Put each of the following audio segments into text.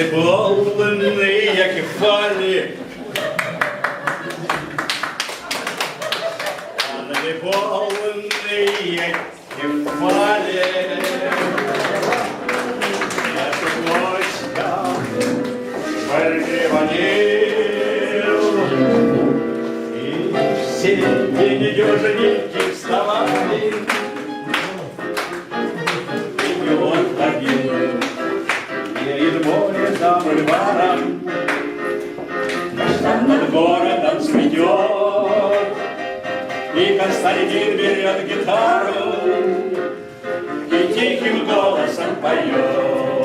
не був як хвалі. городом цветет. И Константин берет гитару и тихим голосом поет.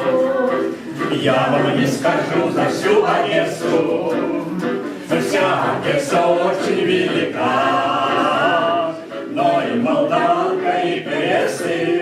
Я вам не скажу за всю Одессу, вся Одесса очень велика, но и Молдавка, и Пересы,